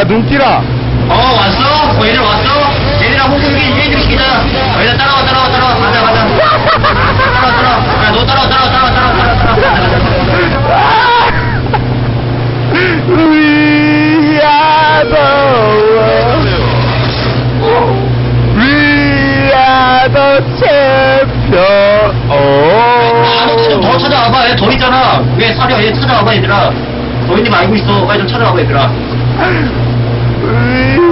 야 눈길아 어 왔어? 어 얘들 왔어? 얘들아 홍콩기 얘들 시키자. 어, 얘들 따라와 따라와 따라와. 가자 가자. 따라와 따라와. 야 너 따라와 따라와 따라와 따라와 따라와 따라와. We are the world. We are the champion. 아너 좀더 찾아와봐. 얘 더 있잖아. 왜 사려. 얘 찾아와봐 얘들아. 더거 알고 있어. 빨리 좀 찾아와봐 얘들아 Sim.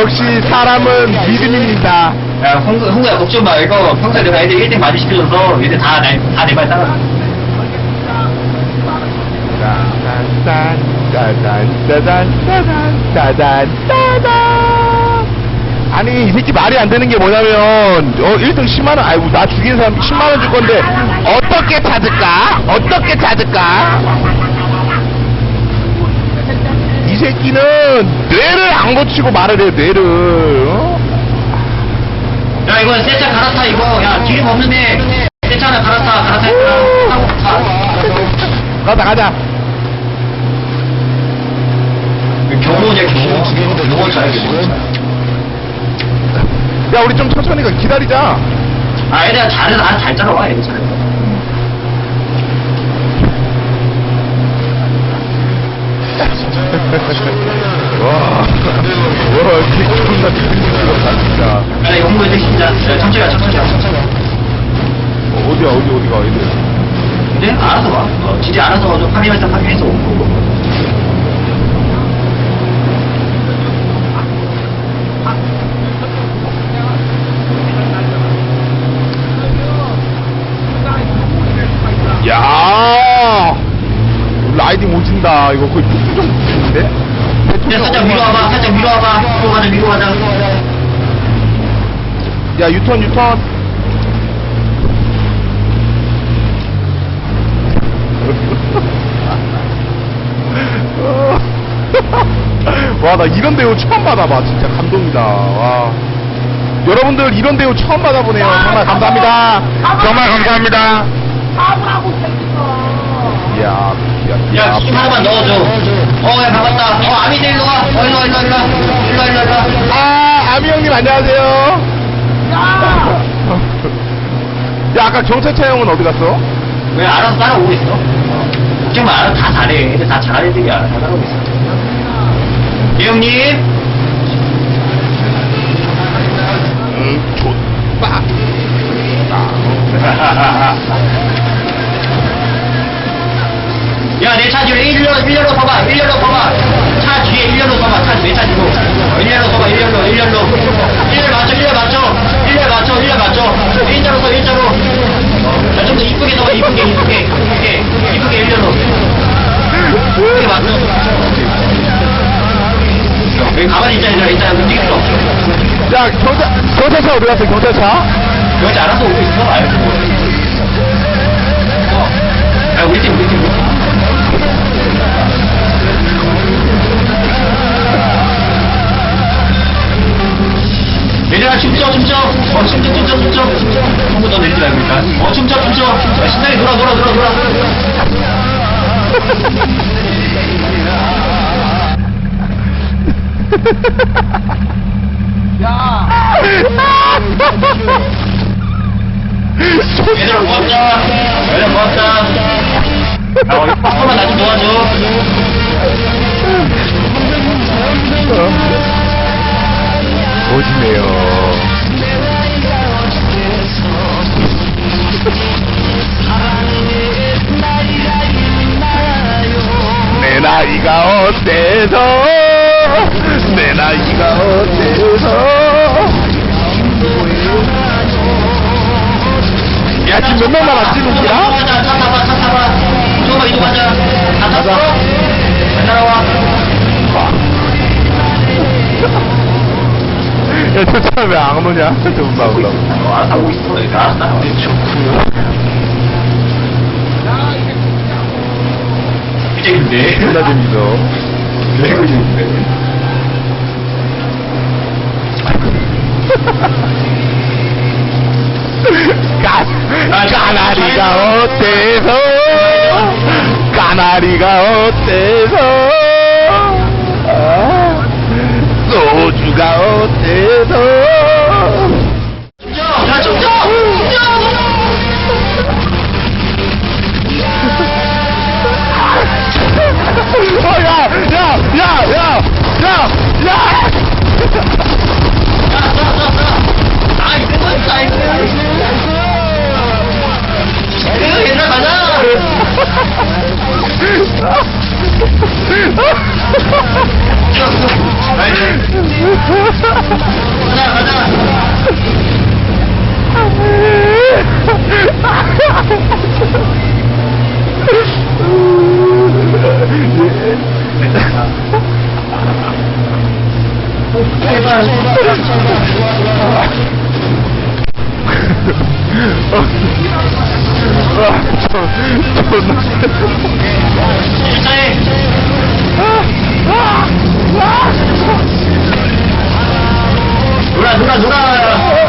역시 사람은 믿음입니다. 야 홍구 홍구야 걱정 마 이거 평소에 내가 애들 1등 많이 시켜줘서 얘들 다내다내 말 따라 짠, 짜잔, 짜잔, 짜잔, 짜잔, 짜잔. 아니, 이 새끼 말이 안 되는 게 뭐냐면, 어, 1등 10만 원, 아이고, 나 죽인 사람 10만 원 줄 건데, 어떻게 찾을까? 어떻게 찾을까? 이 새끼는 뇌를 안 고치고 말을 해, 뇌를. 어? 야 이거 세차 갈아타 이거 야 기름 없는데 세차 하나 갈아타 갈아타 가 가자, 가자. 경호냐 경호 경호 잘해 야, 우리 좀 천천히 가, 기다리자. 아 얘들아 잘해 나잘 따라와 얘들 잘해 와, 와, 이게 존나 힘들었다, 진짜. 야 이거 홍보 애들 진짜 야, 천천히 가 천천히 가 천천히 가. 어, 어디야, 어디, 어디가, 어디. 근데 알아서 와. 어, 진짜 알아서 좀 확인할 때 확인해서 오고 오진다. 이거 거의 뚝뚝인데? 야 살짝 위로 와봐 살짝 위로 와봐 위로 가자 위로 가자 야, 유턴, 유턴. 와, 나 이런 대우 처음 받아봐. 진짜 감동이다. 와. 여러분들 이런 대우 처음 받아보네요. 정말 감사합니다. 정말 감사합니다. 이야, 야, 힘 하나만 넣어줘. 어, 야, 반갑다. 어, 아미들 일로 와. 어, 일로 와, 일로 와, 일로 와. 일로 와, 일로 와, 일로 와. 아, 아미 형님 안녕하세요. 야, 아까 경찰차 형은 어디 갔어? 왜 알아서 따라오고 있어? 걱정 마, 다 잘해. 애들 다 잘하는 애들이야. 다 따라오고 있어. 이 형님. 음, 좋다. 1열로 서봐 1열로 서봐. 차 뒤에 1열로 서봐 차 뒤에 차 뒤로. 1열로 서봐 1열로 1열로. 1열 맞춰 1열 맞춰. 1열 맞춰 1열 맞춰. 1자로 서 1자로. 좀더 이쁘게 서봐 이쁘게 이쁘게. 이쁘게 이쁘게 1열로. 이렇게 맞춰. 여기 가만히 있자 일단 일단 움직일 수 없어. 야 경찰 경찰차 어디 갔어 경찰차? 경찰 알아서 오고 있어 알고 얘들아 고맙다. 얘들아 고맙다 야 우리 파스만 나좀 도와줘 오지네요. 내 나이가 어때서 몇 명만 안 찍는지라? 저거 이거 가자. 야, 저 차라 왜안 오냐? 좀 봐보라. 안 하고 있어, 내가. 네, 좋구요. 이제 근데. 존나 재밌어. 레고 재밌네. 까, 까나리가 어때서? 까나리가 어때 일자리! 놀아, 놀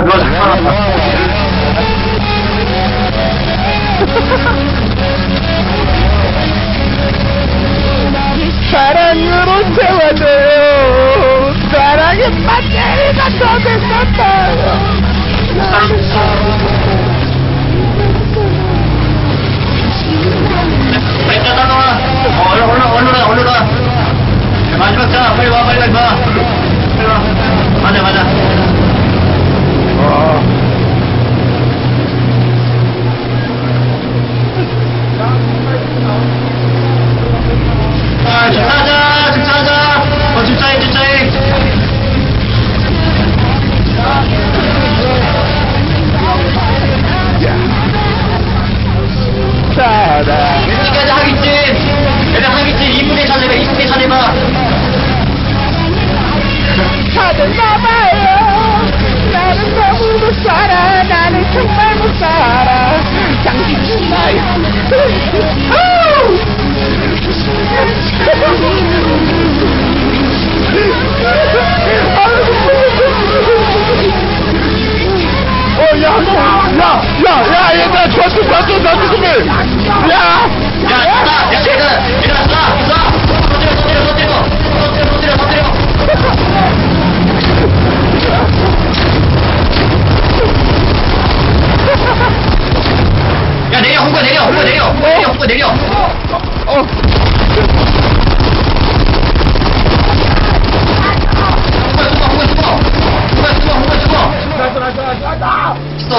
아, 잠깐만. 사랑으로 채워줘요 사랑의 배터리가 더. 야, 마지막 자, 빨리 와, 빨리 와, 빨리 와. 맞아, 맞아. 아,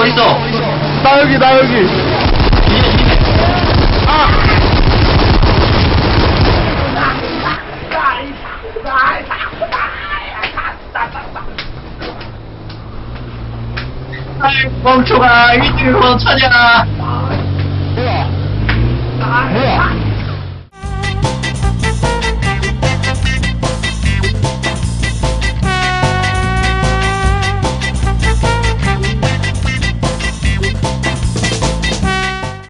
어, 어딨어? 나 여기, 나 여기. 이제. 아이, 멈춰가, 1등으로 찾아! 뭐야? 뭐야?